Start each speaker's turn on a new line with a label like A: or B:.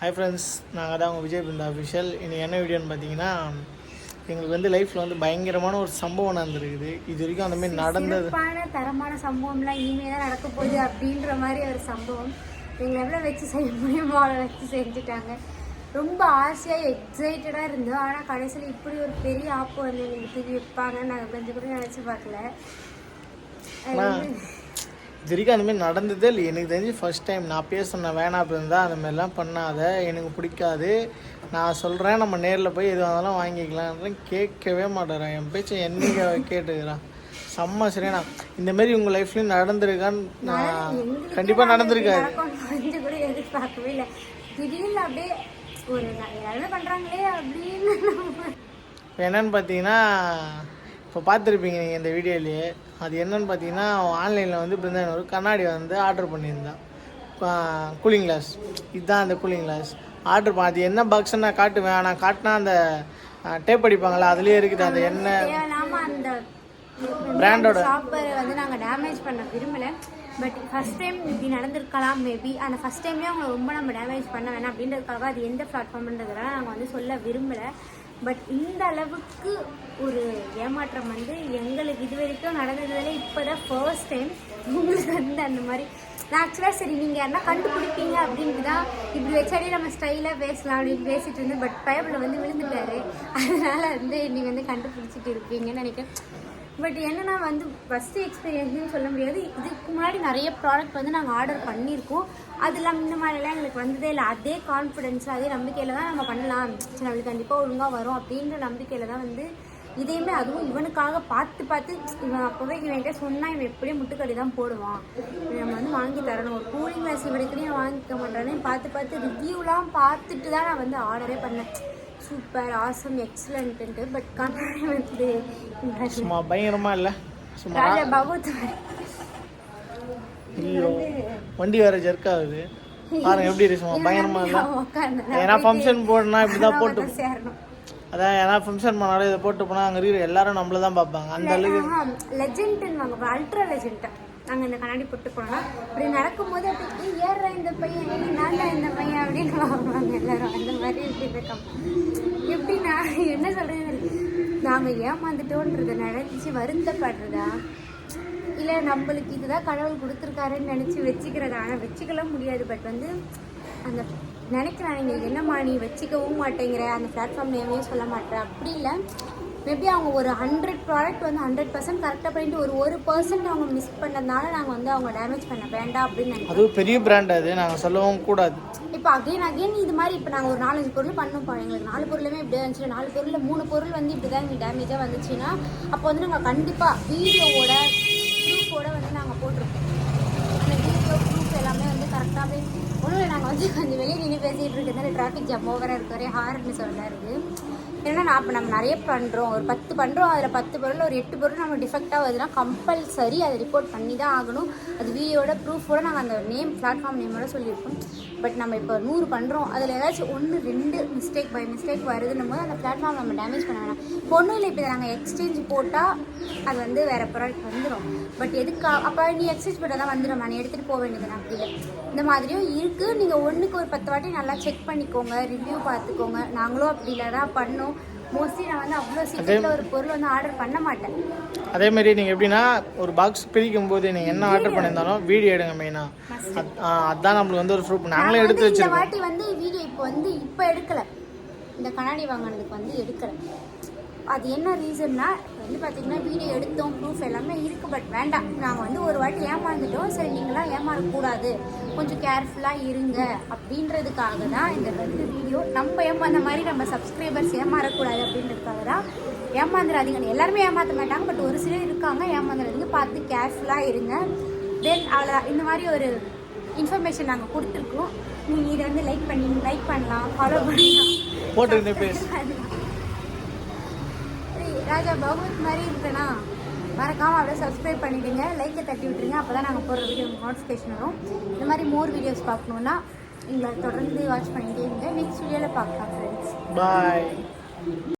A: Hi friends நாங்கள் தான் உங்கள் விஜய் பிருந்தா அஃபிஷியல் இன்னைக்கு என்ன வீடியோன்னு பார்த்தீங்கன்னா எங்களுக்கு வந்து லைஃப்பில் வந்து பயங்கரமான ஒரு சம்பவம் நடந்திருக்குது. இது வரைக்கும் அந்த மாதிரி நடந்தது.
B: தரமான சம்பவம்லாம் இனிமே தான் நடக்க போகுது அப்படின்ற மாதிரி ஒரு சம்பவம். எங்களை எவ்வளோ வச்சு செய்ய முடியுமோ அவ்வளோ வச்சு செஞ்சுட்டாங்க. ரொம்ப ஆசையாக எக்ஸைட்டடாக இருந்தோம். ஆனால் கடைசியில் இப்படி ஒரு பெரிய ஆப்பு வந்து எங்களுக்கு திருப்பி வைப்பாங்கன்னு நாங்கள் கொஞ்சம் கூட நினச்சி பார்க்கல.
A: இது வரைக்கும் அந்த மாதிரி நடந்ததே இல்லை. எனக்கு தெரிஞ்சு ஃபர்ஸ்ட் டைம் நான் பேச வேணாம் இருந்தால் அந்த மாதிரிலாம் பண்ணாத. எனக்கு பிடிக்காது. நான் சொல்கிறேன் நம்ம நேரில் போய் எது வந்தாலும் வாங்கிக்கலான்றேன் கேட்கவே மாட்டேறான். என் பேச்சை என்னைக்கு கேட்டுக்கிறான் செம்ம சரியானா இந்த மாதிரி உங்கள் லைஃப்லேயும் நடந்திருக்கான்னு கண்டிப்பாக நடந்திருக்காது.
B: நடக்கும்னு கொஞ்சம் கூட எதிர்பார்க்கவே இல்லை. திடீர்னு அப்படியே ஒரு ந- எல்லாருமே பண்ணுறாங்களே அப்படின்னு நம்ம
A: இப்போ என்னன்னு பார்த்தீங்கன்னா இப்போ பார்த்துருப்பீங்க நீங்கள் இந்த வீடியோலேயே. அது என்னன்னு பார்த்தீங்கன்னா ஆன்லைனில் வந்து பிருந்தாவன் ஒரு கண்ணாடி வந்து ஆர்டர் பண்ணியிருந்தான். கூலிங் கிளாஸ் இதுதான் அந்த கூலிங் கிளாஸ் ஆர்டர் பண்ண அது என்ன பாக்ஸ்ன்னு நான் காட்டுவேன். நான் காட்டினா அந்த டேப் அடிப்பாங்களா அதுலேயே இருக்குது. அந்த என்ன? Brand-ஓட.
B: ஷாப்பரை வந்து நாங்கள் டேமேஜ் பண்ண விரும்பல. பட் ஃபர்ஸ்ட் டைம் இப்படி நடந்திருக்கலாம் மேபி அந்த ஃபர்ஸ்ட் டைம்லேயே அவங்க ரொம்ப நம்ம டேமேஜ் பண்ண வேணாம் அப்படின்றதுக்காக அது எந்த பிளாட்ஃபார்ம்ன்றதெல்லாம் நாங்கள் வந்து சொல்ல விரும்பலை. பட் இந்த அளவுக்கு ஒரு ஏமாற்றம் வந்து எங்களுக்கு இது வரைக்கும் நடந்ததுல இப்போ தான் ஃபர்ஸ்ட் டைம் உங்களுக்கு வந்து அந்த மாதிரி. நான் ஆக்சுவலாக சரி நீங்கள் யாருன்னா கண்டுபிடிப்பீங்க அப்படின்ட்டு தான் இப்படி வச்சாலே நம்ம ஸ்டைலாக பேசலாம் அப்படின்னு பேசிட்டு இருந்து பட் பயபில் வந்து விழுந்துட்டாரு. அதனால வந்து நீங்கள் வந்து கண்டுபிடிச்சிட்டு இருப்பீங்கன்னு நினைக்கிறேன். பட் என்னென்னா வந்து ஃபஸ்ட்டு எக்ஸ்பீரியன்ஸ்னு சொல்ல முடியாது. இதுக்கு முன்னாடி நிறைய ப்ராடக்ட் வந்து நாங்கள் ஆர்டர் பண்ணியிருக்கோம். அது இல்லாமல் இந்த மாதிரிலாம் எங்களுக்கு வந்ததே இல்லை. அதே கான்ஃபிடென்ஸில் அதே நம்பிக்கையில் தான் நம்ம பண்ணலாம். சரி நம்மளுக்கு கண்டிப்பாக ஒழுங்காக வரும் அப்படின்ற நம்பிக்கையில் தான் வந்து இதையுமே அதுவும் இவனுக்காக பார்த்து பார்த்து இவன் அப்போவே இவன்கிட்ட சொன்னால் இவன் எப்படியும் முட்டுக்கடி தான் போடுவான். நம்ம வந்து வாங்கி தரணும். ஒரு கூலிங் கிளாஸ் இவனுக்கு நான் வாங்கிக்க மாட்டானே பார்த்து பார்த்து ரிவ்யூலாம் பார்த்துட்டு தான் நான் வந்து ஆர்டரே பண்ணேன். சூப்பர் ஆசம் எக்ஸலண்ட்டு பட் கண்ணாடி வந்து
A: சும்மா பயங்கரமாக இல்லை. சும்மா
B: பகவத்
A: ஐயோ வண்டி வேறு ஜெர்க் ஆகுது. பாருங்க எப்படி இருக்கு. சும்மா பயங்கரமாக இல்லை. ஏன்னா ஃபங்க்ஷன் போடனா இப்படி தான் போட்டு
B: சேரணும்.
A: அதான் ஏன்னா ஃபங்க்ஷன் பண்ணாலும் இதை போட்டு போனால் அங்கே இருக்கிற எல்லாரும் நம்மள தான் பார்ப்பாங்க. அந்த அளவுக்கு
B: லெஜெண்ட்னு வாங்க அல்ட்ரா லெஜெண்ட் நாங்கள் இந்த கண்ணாடி போட்டு போனோம்னா அப்படி நடக்கும்போது அப்படி ஏறுற இந்த பையன்? ஏய், நான் இந்த பையன்? அப்படின்னு வாங்குவாங்க எல்லாரும். அந்த மாதிரி இருக்கும் நான் என்ன சொல்கிறேன் நாங்கள் ஏமாந்துட்டோன்றத நினச்சி வருத்தப்படுறதா? இல்லை நம்மளுக்கு இதுதான் கடவுள் கொடுத்துருக்காருன்னு நினச்சி வச்சுக்கிறதா? ஆனால் வச்சுக்கலாம் முடியாது. பட் வந்து அந்த நினைக்கிறாங்க நீங்கள் என்னம்மா நீ வச்சுக்கவும் மாட்டேங்கிற. அந்த பிளாட்ஃபார்ம் நேமே சொல்ல மாட்டேற. அப்படி இல்லை. மேபி அவங்க ஒரு ஹண்ட்ரட் ப்ராடக்ட் வந்து ஹண்ட்ரட் பர்சன்ட் கரெக்டாக பண்ணிட்டு ஒரு ஒரு பர்சன்ட் அவங்க மிஸ் பண்ணதுனால நாங்கள் வந்து அவங்க டேமேஜ் பண்ண வேண்டாம் அப்படின்னு நினைக்கிறோம்.
A: பெரிய பிராண்ட் அது. நாங்கள் சொல்லவும் கூடாது.
B: இப்போ அகைன் அகைன் இது மாதிரி இப்போ நாங்கள் ஒரு நாலஞ்சு பொருள் பண்ணோம்ப்பா எங்களுக்கு நாலு பொருளுமே இப்படி இருந்துச்சு நாலு பொருளில் மூணு பொருள் வந்து இப்படி தான் எங்களுக்கு டேமேஜாக வந்துச்சுன்னா அப்போ வந்து நாங்கள் கண்டிப்பாக வீடியோவோட ப்ரூஃபோட வந்து நாங்கள் போட்டிருப்போம் அந்த வீடியோ ப்ரூஃப் எல்லாமே வந்து கரெக்டாகவே ஒன்றும் நாங்கள் வந்து கொஞ்சம் வெளியே நின்று பேசிகிட்டு இருக்கிறதால டிராஃபிக் ஜாம் ஓவராக இருக்கு. ஒரே ஹார்ன்னு சொல்ல இருக்குது ஏன்னா நான் இப்போ நம்ம நிறைய பண்ணுறோம் ஒரு பத்து பண்ணுறோம் அதில் பத்து பொருள் ஒரு எட்டு பொருள் நம்ம டிஃபெக்டாக வருதுன்னா கம்பல்சரி அதை ரிப்போர்ட் பண்ணி தான் ஆகணும். அது வீடியோட ப்ரூஃபோட நாங்கள் அந்த நேம் பிளாட்ஃபார்ம் நேமோட சொல்லியிருக்கோம். பட் நம்ம இப்போ நூறு பண்ணுறோம் அதில் ஏதாச்சும் ஒன்று ரெண்டு மிஸ்டேக் பை மிஸ்டேக் வருதுன்னும் போது அந்த பிளாட்ஃபார்ம் நம்ம டேமேஜ் பண்ண வேணாம். ஒன்றும் இல்லை இப்போ நாங்கள் எக்ஸ்சேஞ்ச் போட்டால் அது வந்து வேறு ப்ராடக்ட் வந்துடும் பட் எதுக்கா அப்போ நீ எக்ஸ்சேஞ்ச் போட்டால் தான் வந்துடும் நான் எடுத்துகிட்டு போக வேண்டியது அப்படி இல்லை. இந்த மாதிரியும் இருக்குது நீங்கள் ஒன்றுக்கு ஒரு பத்து வாட்டி நல்லா செக் பண்ணிக்கோங்க. ரிவ்யூ பார்த்துக்கோங்க. நாங்களும் அப்படி இல்லை. தான் பண்ணோம். மோஸ்ட்லி நான் வந்து அவ்வளோ சீக்கிரத்தில் ஒரு பொருள் வந்து ஆர்டர் பண்ண மாட்டேன்.
A: அதே மாதிரி நீங்கள் எப்படின்னா ஒரு பாக்ஸ் பிரிக்கும் போது நீங்கள் என்ன ஆர்டர் பண்ணியிருந்தாலும் வீடியோ எடுங்க மெயினாக அதான் நம்மளுக்கு வந்து ஒரு ப்ரூஃப் நாங்களே
B: நாங்க
A: எடுத்து வச்சிருக்கோம்.
B: வாட்டி வந்து வீடியோ இப்போ வந்து இப்போ எடுக்கல. இந்த கண்ணாடி வாங்கினதுக்கு வந்து எடுக்கல. அது என்ன ரீசன்னா வந்து பார்த்தீங்கன்னா வீடியோ எடுத்தோம் ப்ரூஃப் எல்லாமே இருக்குது பட் வேண்டாம். நாங்கள் வந்து ஒரு வாட்டி ஏமாந்துட்டோம். சரி நீங்களாம் ஏமாறக்கூடாது. கொஞ்சம் கேர்ஃபுல்லாக இருங்க. அப்படின்றதுக்காக தான் இந்த ரெண்டு வீடியோ நம்ம ஏமாந்த மாதிரி நம்ம சப்ஸ்கிரைபர்ஸ் ஏமாறக்கூடாது அப்படின்றதுக்காக தான் ஏமாந்துடாதீங்க. எல்லாருமே ஏமாற்ற மாட்டாங்க பட் ஒரு சிலர் இருக்காங்க ஏமாந்துடாதீங்க. பார்த்து கேர்ஃபுல்லாக இருங்க. தென். அவ்வளோ இந்த மாதிரி ஒரு இன்ஃபர்மேஷன் நாங்கள் கொடுத்துருக்கோம். நீங்கள் இதை வந்து லைக் பண்ணி லைக் பண்ணலாம் ஃபாலோ பண்ணலாம். சரி, ராஜா பகவத் மாதிரி இருக்குன்னா மறக்காமல் அப்படியே சப்ஸ்கிரைப் பண்ணிவிடுங்க லைக்கை தட்டி விட்டுருங்க. அப்போ தான் நாங்கள் போகிற வீடியோ நோட்டிஃபிகேஷன் வரும். இந்த மாதிரி மோர் வீடியோஸ் பார்க்கணுன்னா எங்களை தொடர்ந்து வாட்ச் பண்ணிகிட்டே இருங்க. நெக்ஸ்ட் வீடியோவில் பார்க்கலாம் ஃப்ரெண்ட்ஸ்
A: பாய்